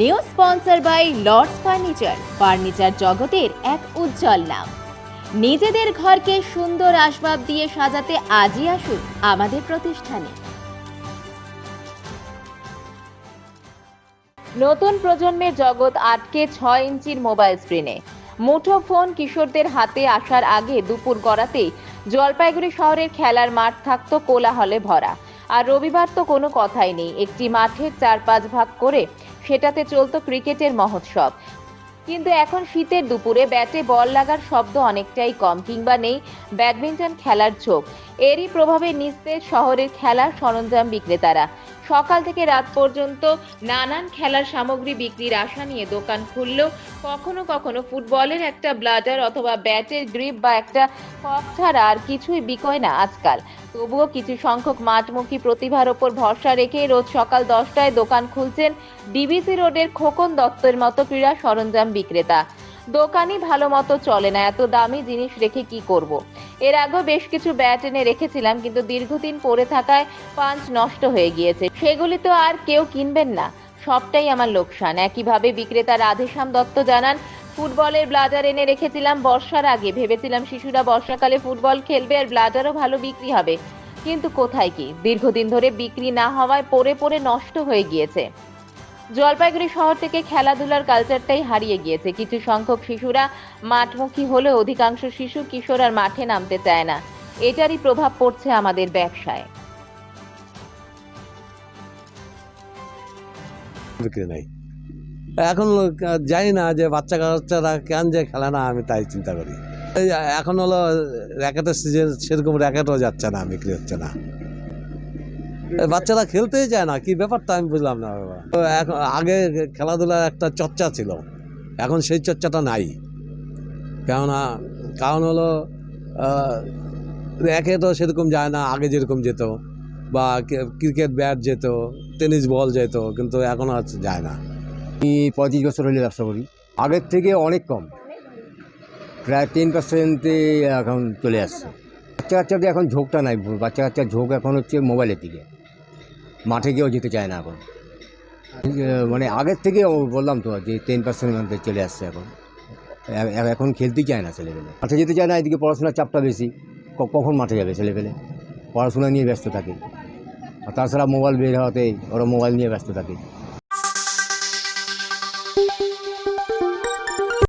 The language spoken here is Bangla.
New sponsor by Lords furniture. Furniture জগতের এক উজ্জ্বল নাম। নিজেদের ঘরকে সুন্দর আসবাব দিয়ে সাজাতে আজই আসুন আমাদের প্রতিষ্ঠানে। নতুন প্রজন্মের জগৎ আটকে ছয় ইঞ্চির মোবাইল স্ক্রিনে। মুঠো ফোন কিশোরদের হাতে আসার আগে দুপুর গড়াতেই জলপাইগুড়ি শহরের খেলার মাঠ থাকতো কোলাহলে ভরা। আর রবিবার তো কোনো কথাই নেই। একটি মাঠের চার পাঁচ ভাগ করে সেটাতে চলত ক্রিকেটের মহোৎসব। কিন্তু এখন শীতের দুপুরে ব্যাটে বল লাগার শব্দ অনেকটাই কম, কিংবা নেই ব্যাডমিন্টন খেলার ঝোঁক। এরই প্রভাবে নিস্তেজ শহরের খেলার সরঞ্জাম বিক্রেতারা। সকাল থেকে রাত পর্যন্ত নানান খেলার সামগ্রী বিক্রির আশা নিয়ে দোকান খুললেও কখনো কখনো ফুটবলের একটা ব্লাডার অথবা ব্যাটের গ্রিপ বা একটা কক ছাড়া আর কিছুই বিকয় না আজকাল। তবুও কিছু সংখ্যক মাঠমুখী প্রতিভার ওপর ভরসা রেখে রোজ সকাল দশটায় দোকান খুলছেন ডিবিসি রোডের খোকন দত্তের মতো ক্রীড়া সরঞ্জাম বিক্রেতা। দোকানই ভালো মতো চলে না, এত দামি জিনিস রেখে কি করব। এর আগেও বেশ কিছু ব্যাট এনে রেখেছিলাম, কিন্তু দীর্ঘদিন পরে থাকায় পাঞ্চ নষ্ট হয়ে গিয়েছে। সেগুলি তো আর কেউ কিনবেন না, সবটাই আমার লোকসান। একইভাবে বিক্রেতা রাধেশ্যাম দত্ত জানান, ফুটবলের ব্লাডার এনে রেখেছিলাম বর্ষার আগে। ভেবেছিলাম শিশুরা বর্ষাকালে ফুটবল খেলবে আর ব্লাডারও ভালো বিক্রি হবে। কিন্তু কোথায় কি? দীর্ঘদিন ধরে বিক্রি না হওয়ায় পরে পরে নষ্ট হয়ে গিয়েছে। জলপাইগুড়ি শহর থেকে খেলাধুলার কালচারটাই হারিয়ে গিয়েছে। কিছু সংখ্যক শিশুরা মাঠমুখী হলেও অধিকাংশ শিশু কিশোর আর মাঠে নামতে চায় না। এটারই প্রভাব পড়ছে আমাদের ব্যবসায়। এখন জানি না যে বাচ্চা কাচ্চারা কেন যে খেলে না, আমি তাই চিন্তা করি। এখন হলো র্যাকেটের সিজন সেরকম র্যাকেটও যাচ্ছে না, বিক্রি হচ্ছে না। বাচ্চারা খেলতেই যায় না, কি ব্যাপারটা আমি বুঝলাম না এখন আগে খেলাধুলার একটা চর্চা ছিল, এখন সেই চর্চাটা নাই। কেননা কারণ হলো একে তো সেরকম যায় না, আগে যেরকম যেত, বা ক্রিকেট ব্যাট যেত, টেনিস বল যেত, কিন্তু এখন আর যায় না। আমি পঁয়ত্রিশ বছর হলে ব্যবসা করি, আগের থেকে অনেক কম। প্রায় টেন পার্সেন্টে এখন চলে আসছে। বাচ্চা কাচ্চাদের এখন ঝোঁকটা নাই বাচ্চা কাচ্চার ঝোঁক এখন হচ্ছে মোবাইলের দিকে। মাঠে গিয়েও যেতে চায় না এখন। মানে আগের থেকে বললাম তো যে টেন পার্সেন্ট মধ্যে চলে আসছে এখন। এখন খেলতেই চায় না ছেলেপেলে। মাঠে যেতে চায় না, এদিকে পড়াশোনার চাপটা বেশি। কখন মাঠে যাবে ছেলেপেলে? পড়াশোনা নিয়ে ব্যস্ত থাকে। আর তাছাড়া মোবাইল বের হওয়াতে ওরা মোবাইল নিয়ে ব্যস্ত থাকে।